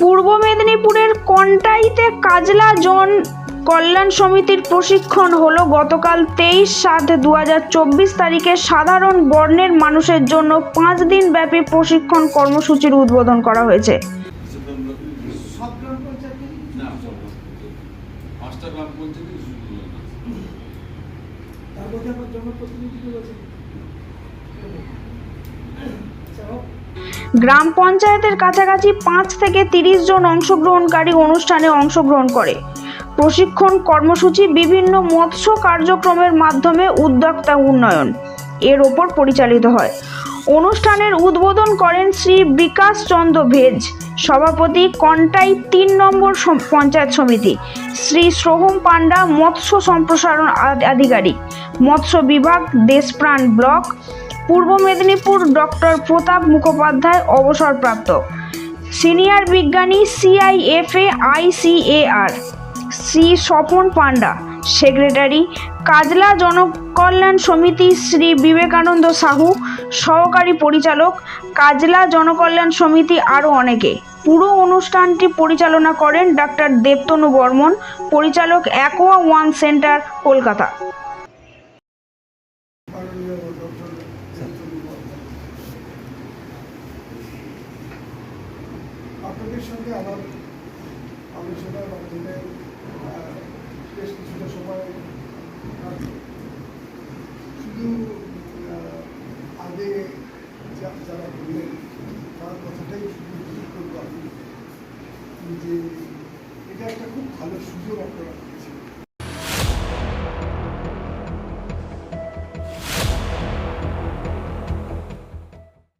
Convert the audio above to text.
পূর্ব মেদিনীপুরের কন্টাইতে কাজলা জন কল্যাণ সমিতির প্রশিক্ষণ হলো গতকাল তেইশ সাত দু তারিখে সাধারণ বর্ণের মানুষের জন্য পাঁচ দিন ব্যাপী প্রশিক্ষণ কর্মসূচির উদ্বোধন করা হয়েছে। পাঁচটা গ্রাম পঞ্চায়েতে শুরু হলো না তার মধ্যে আমার জনপ্রতিনিধিকে রয়েছে আচ্ছা, হোক। গ্রাম পঞ্চায়েতের কাছাকাছি পাঁচ থেকে তিরিশ জন অংশগ্রহণকারী অনুষ্ঠানে অংশগ্রহণ করে। প্রশিক্ষণ কর্মসূচি, বিভিন্ন মৎস্য কার্যক্রমের মাধ্যমে উদ্যোক্তা উন্নয়ন এর ওপর পরিচালিত হয়। অনুষ্ঠানের উদ্বোধন করেন শ্রী বিকাশ চন্দ্র ভেজ, সভাপতি কন্টাই তিন নম্বর পঞ্চায়েত সমিতি, শ্রী সোহম পান্ডা মৎস্য সম্প্রসারণ আধ- আধিকারিক, মৎস্য বিভাগ, দেশপ্রাণ ব্লক পূর্ব মেদিনীপুর ডক্টর প্রতাপ মুখোপাধ্যায় অবসরপ্রাপ্ত। সিনিয়র বিজ্ঞানী CIFA, ICAR. Shri Swapan Panda secretary Kajla Janakalyan Samiti Shri Vivekananda Sahu, সহকারী পরিচালক কাজলা জনকল্যাণ সমিতি আরও অনেকে। পুরো অনুষ্ঠানটি পরিচালনা করেন ডাক্তার দেবতনু বর্মন, পরিচালক অ্যাকোয়া ওয়ান সেন্টার, কলকাতা মাননীয় ডক্টর শান্তনু বর্মন। আপনাদের সঙ্গে আমার আলোচনার মাধ্যমে বেশ কিছুটা সময় শুধু আগে যারা বললেন, তার কথাটাই শুধু করব আমি, যে এটা একটা খুব ভালো সুযোগ আপনারা